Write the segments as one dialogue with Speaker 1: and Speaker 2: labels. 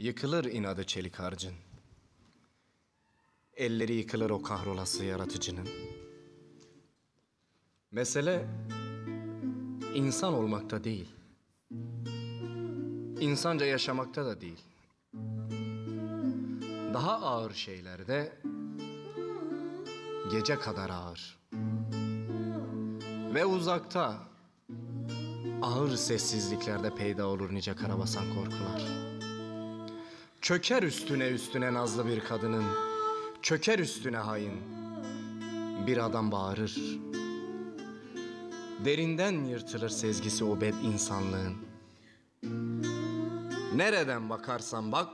Speaker 1: Yıkılır inadı çelik harcın. Elleri yıkılır o kahrolası yaratıcının. Mesele insan olmakta değil. İnsanca yaşamakta da değil. Daha ağır şeylerde gece kadar ağır. Ve uzakta ağır sessizliklerde peyda olur nice karabasan korkular. Çöker üstüne üstüne nazlı bir kadının, çöker üstüne hain. Bir adam bağırır. Derinden yırtılır sezgisi o bed insanlığın. Nereden bakarsan bak,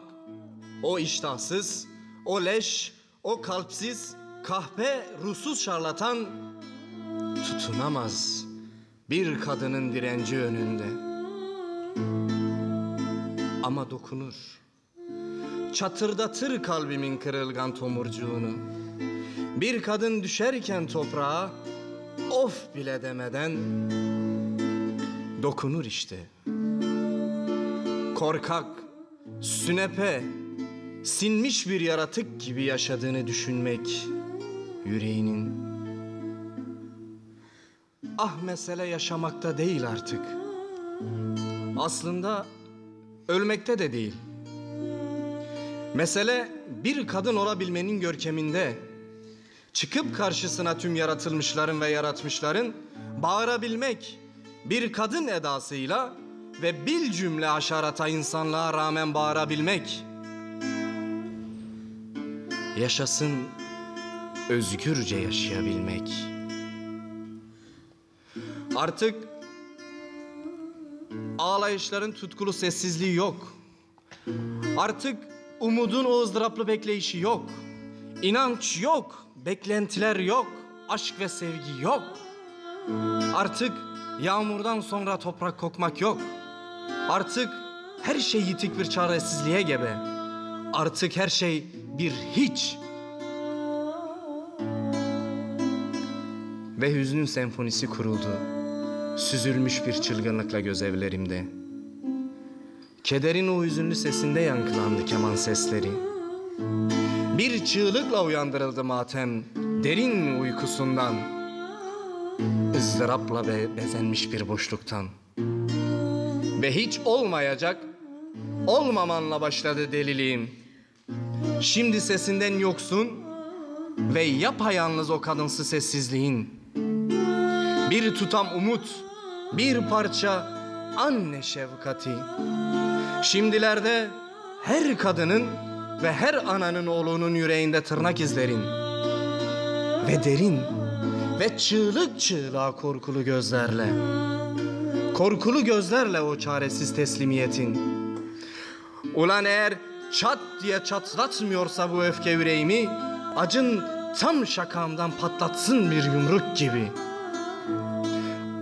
Speaker 1: o iştahsız, o leş, o kalpsiz, kahpe, ruhsuz şarlatan tutunamaz bir kadının direnci önünde. Ama dokunur. Çatırdatır kalbimin kırılgan tomurcuğunu. Bir kadın düşerken toprağa of bile demeden dokunur işte. Korkak, sünepe, sinmiş bir yaratık gibi yaşadığını düşünmek yüreğinin Ah mesele yaşamakta değil artık. Aslında ölmekte de değil. Mesele bir kadın olabilmenin görkeminde. Çıkıp karşısına tüm yaratılmışların ve yaratmışların bağırabilmek bir kadın edasıyla ve bil cümle aşarata insanlığa rağmen bağırabilmek. Yaşasın özgürce yaşayabilmek. Artık ağlayışların tutkulu sessizliği yok. Artık umudun o ızdıraplı bekleyişi yok. İnanç yok, beklentiler yok, aşk ve sevgi yok. Artık yağmurdan sonra toprak kokmak yok. Artık her şey yitik bir çaresizliğe gebe. Artık her şey bir hiç. Ve hüznün senfonisi kuruldu. Süzülmüş bir çılgınlıkla gözevlerimde. Kederin o hüzünlü sesinde yankılandı keman sesleri. Bir çığlıkla uyandırıldı matem derin uykusundan. ızdırapla be bezenmiş bir boşluktan. Ve hiç olmayacak olmamanla başladı deliliğim. Şimdi sesinden yoksun ve yapayalnız o kadınsı sessizliğin. Bir tutam umut, bir parça anne şefkati. Şimdilerde her kadının ve her ananın oğlunun yüreğinde tırnak izlerin. Ve derin ve çığlık çığlığa korkulu gözlerle. Korkulu gözlerle o çaresiz teslimiyetin. Ulan eğer çat diye çatlatmıyorsa bu öfke yüreğimi, acın tam şakamdan patlatsın bir yumruk gibi.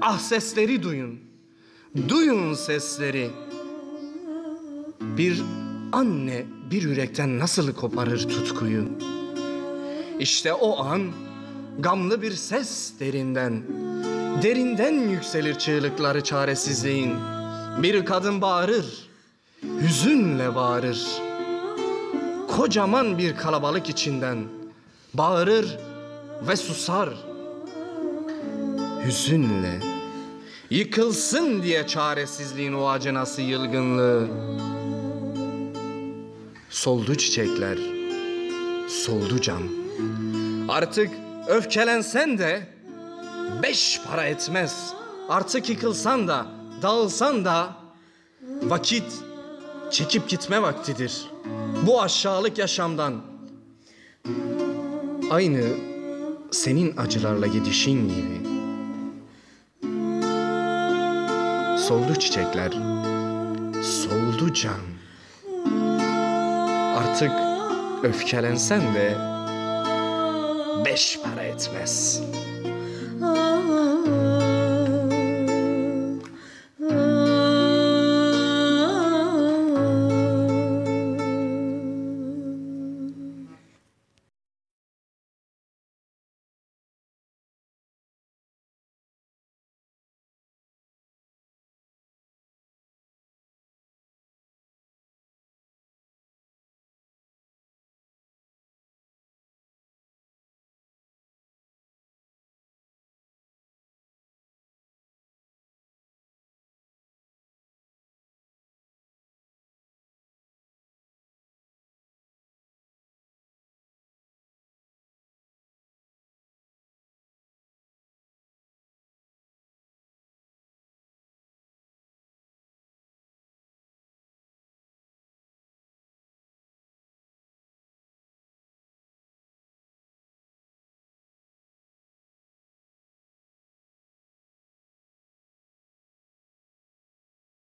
Speaker 1: Ah sesleri duyun, duyun sesleri. Bir anne bir yürekten nasıl koparır tutkuyu? İşte o an gamlı bir ses derinden, derinden yükselir çığlıkları çaresizliğin. Bir kadın bağırır, hüzünle bağırır. Kocaman bir kalabalık içinden bağırır ve susar. Hüzünle yıkılsın diye çaresizliğin o acınası yılgınlığı. Soldu çiçekler, soldu can. Artık öfkelensen de beş para etmez. Artık yıkılsan da, dağılsan da vakit çekip gitme vaktidir. Bu aşağılık yaşamdan aynı senin acılarla gidişin gibi. Soldu çiçekler, soldu can. Artık öfkelensen de beş para etmez.''